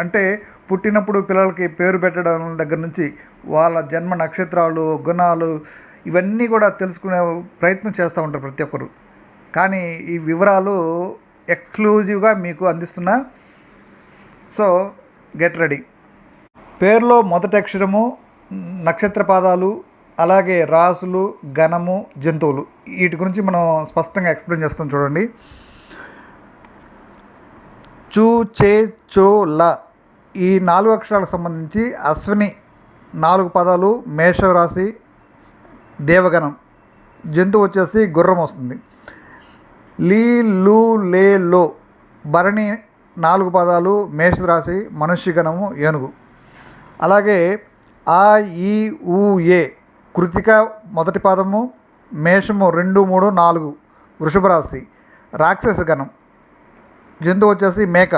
అంటే పుట్టినప్పుడు పిల్లలకి పేరు పెట్టడం దగ్గర నుంచి వాళ్ళ జన్మ నక్షత్రాలు గుణాలు ఇవన్నీ కూడా తెలుసుకునే ప్రయత్నం చేస్తూ ఉంటారు ప్రతి ఒక్కరు. కానీ ఈ వివరాలు ఎక్స్క్లూజివ్గా మీకు అందిస్తున్నా. So get ready. పేరులో మొదటి అక్షరము నక్షత్ర పాదాలు అలాగే రాసులు గణము జంతువులు. వీటి గురించి మనం స్పష్టంగా ఎక్స్ప్లెయిన్ చేస్తాం చూడండి. చూ చే చో ల. ఈ నాలుగు అక్షరాలకు సంబంధించి అశ్విని నాలుగు పదాలు మేషరాశి దేవగణం. జంతువు వచ్చేసి గుర్రం వస్తుంది. లీ లు లే లో. భరణి నాలుగు పదాలు మేషరాశి మనుష్యగణము ఏనుగు. అలాగే ఆ ఈ ఊ ఏ కృతిక మొదటి పాదము మేషము రెండు మూడు నాలుగు వృషభ రాశి రాక్షస గణం. జంతువు వచ్చేసి మేక.